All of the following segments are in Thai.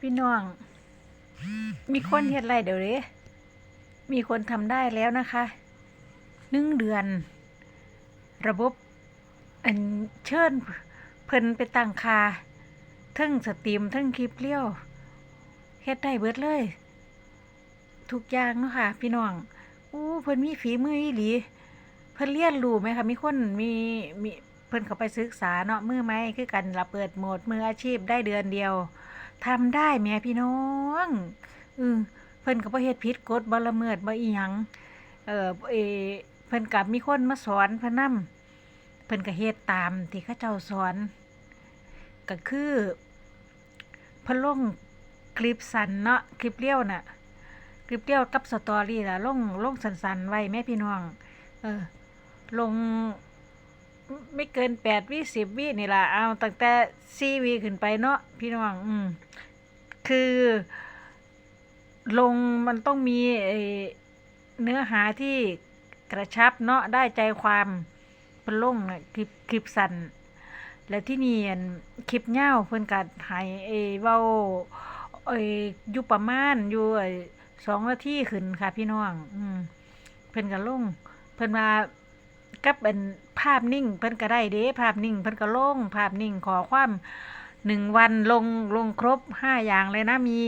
พี่น้อง มีคนเฮ็ดไรเดี๋ยวนี้มีคนทำได้แล้วนะคะหนึ่งเดือน ระบบอันเชิญเพิ่นไปตั้งคาเทั้งสตรีมเทั้งคลิปเลี้ยวเฮ็ดได้เบิดเลย ทุกอย่างเนาะค่ะ พี่น้องอู้เพิ่นมีฝีมืออีหลี เพิ่นเรียนรู้ไหมคะมีคนมีมีเพิ่นเขาไปศึกษาเนาะมือไหมคือกันละเปิดโหมดมืออาชีพได้เดือนเดียว ทำได้แม่พี่น้องอือเพิ่นก็บ่เฮ็ดผิดกฎบ่ละเมิดบ่อีหยังเออเอเพิ่นกับมีคนมาสอนพนนำเพิ่นก็เฮ็ดตามที่เขาเจ้าสอนก็คือเพิ่นลงคลิปสั้นเนาะคลิปเลี้ยวน่ะคลิปเลี้ยวกับสตอรี่ล่ะลงลงสั้นๆไว้แม่พี่น้อง เออลง ไม่เกินแปดวิสิบวินี่ล่ะเอาตั้งแต่สี่วิขึ้นไปเนาะพี่น้องอืมคือ ลงมันต้องมีเนื้อหาที่กระชับเนาะได้ใจความเป็นลงน่ะคลิปคลิปสั้นแล้วที่นี่อันคลิปยาเพิ่นกัดให้ไอ้เว้าไอ้อยู่ประมาณอยู่สองนาทีขึ้นค่ะพี่น้อง อืมเพิ่นก็ลงเพิ่นว่า กับเป็นภาพนิ่งเพิ่นก็ได้เด้ภาพนิ่งเพิ่นก็ลงภาพนิ่งขอความหนึ่งวันลงลงครบห้าอย่างเลยนะมี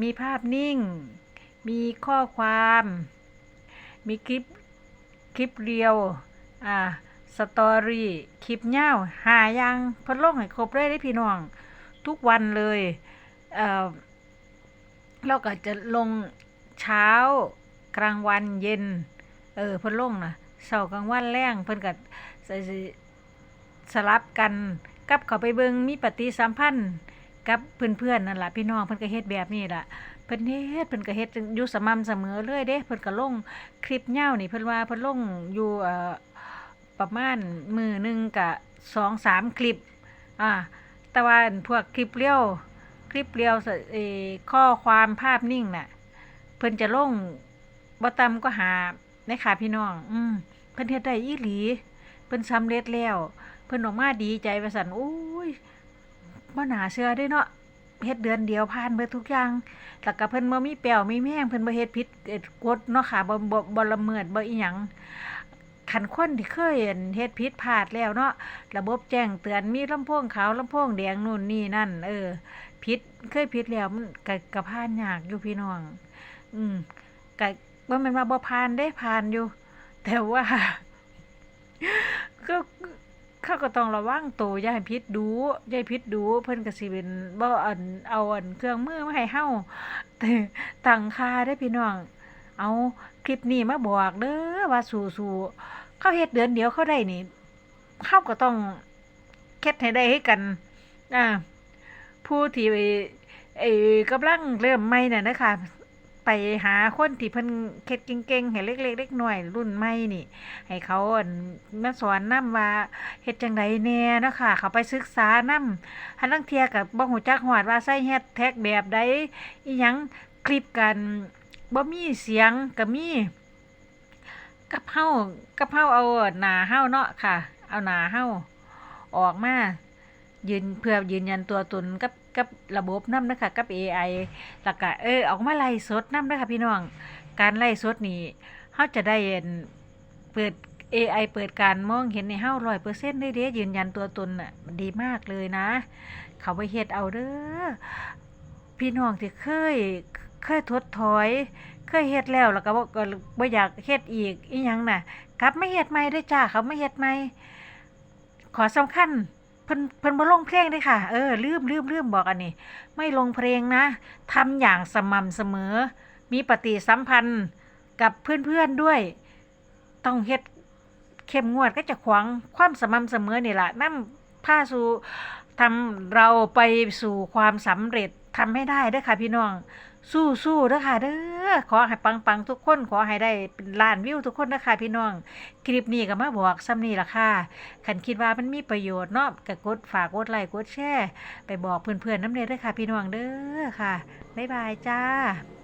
มีภาพนิ่ง มีข้อความ มีคลิปคลิปเรียวอ่าสตอรี่คลิปยาหาอย่างเพิ่นลงให้ครบเลยเด้พี่น้องทุกวันเลยเอ่อเราก็จะลงเช้ากลางวันเย็น เออเพิ่นลงนะ เช้ากลางวันแรงเพิ่นก็สสิสลับกันกับเขาไปเบิงมีปฏิสัมพันธ์กับเพื่อนๆนั่นล่ะพี่น้องเพิ่นก็เฮ็ดแบบนี้ล่ะเพิ่นเฮ็ดเพิ่นก็เฮ็ดอยู่สม่ำเสมอเลยเด้เพิ่นก็ลงคลิปยาวนี่เพิ่นว่าเพิ่นลงอยู่เอ่อประมาณมือหนึงกะ2-3คลิปอ่าแต่ว่าอันพวกคลิปเรียวคลิปเรียวเอข้อความภาพนิ่งน่ะ เพิ่นจะลงบ่ต่ำก็หา ในค่ะพี่น้อง อืมเพิ่นเฮ็ดได้อีหลี เพิ่นสำเร็จแล้ว เพิ่นออกมาดีใจว่าซั่นโอ้ยบ่น่าเชื่อเด้เนาะเฮ็ดเดือนเดียวผ่านเบิดทุกอย่างแล้วก็เพิ่นบ่มีแป้วมีแม่งเพิ่นบ่เฮ็ดผิดกฎเนาะค่ะบ่บ่บ่ละเมิดบ่อีหยังคันคนที่เคยเฮ็ดผิดพลาดแล้วเนาะระบบแจ้งเตือนมีลำโพงขาวลำโพงแดงนู่นนี่นั่น เออผิดเคยผิดแล้วมันก็ก็ผ่านยากอยู่พี่น้อง อืมก็ บ่แม่นว่าบ่ผ่านเด้ผ่านอยู่ แต่ว่าก็เขาก็ต้องระวังตัวยาให้ผิดดูยาให้ผิดดู เพิ่นก็สิเป็นบ่อันเอาอันเครื่องมือมาให้เฮาแต่ตั้งค่าเด้พี่น้อง เอาคลิปนี้มาบอกเด้อว่าสู้ๆเขาเฮ็ดเดือนเดียวเขาได้นี่เฮาก็ต้องเฮ็ดให้ได้คือกัน อ่า ผู้ที่ไอ้ไอ้กำลังเริ่มใหม่น่ะนะคะ ไปหาคนที่เพิ่นเฮ็ดเก่งๆให้เล็กๆเล็กน้อยรุ่นใหม่นี่ ให้เขาอันมาสอนนำว่าเฮ็ดจังไดแน่นะค่ะเขาไปศึกษานำหันลางเทียก็บ่ฮู้จักฮอดว่าใช้แฮชแท็กแบบใดอีหยังคลิปกันบ่มีเสียงก็มีกับเฮากับเฮาเอาหน้าเฮาเนาะค่ะ เอาหน้าเฮาออกมายืนเพื่อยืนยันตัวตนกับ กับระบบนำนะคะกับ AI แล้วก็เออออกมาไล่สดนำเด้อค่ะพี่น้อง การไล่สดนี่เฮาจะได้เห็นเปิด AI เปิดการมองเห็นในเฮา100%เลยเซ็นต์ได้ยืนยันตัวตนน่ะมันดีมากเลยนะ เขาไปเฮ็ดเอาเด้อพี่น้องที่เคยเคยถดถอย เคยเฮ็ดแล้วแล้วก็บ่ก็บ่อยากเฮ็ดอีกอีหยังน่ะกลับไมาเฮ็ดใหม่ด้อจ้าเขาไมาเฮ็ดใหม่ขอสำคัญ พิ่นเพิ่นบ่ลงเพลงเด้ค่ะ เออลืมลืมลืมบอกอันนี้ ไม่ลงเพลงนะทำอย่างสม่ำเสมอ มีปฏิสัมพันธ์กับเพื่อนๆด้วย ต้องเฮ็ดเข้มงวดก็จะขวางความสม่ำเสมอนี่ล่ะนำพาสู่ทำเราไปสู่ความสำเร็จทำให้ได้เด้ค่ะพี่น้อง สู้สู้นะค่ะเด้อขอให้ปังปังทุกคน ขอให้ได้เป็นล้านวิวทุกคนนะค่ะพี่น้อง คลิปนี้ก็มาบอกซ้ำนี่ละค่ะคันคิดว่ามันมีประโยชน์เนาะก็กดฝากกดไลค์กดแชร์ไปบอกเพื่อนๆน้ำเด้อค่ะ พี่น้องเด้อค่ะบ๊ายบายจ้า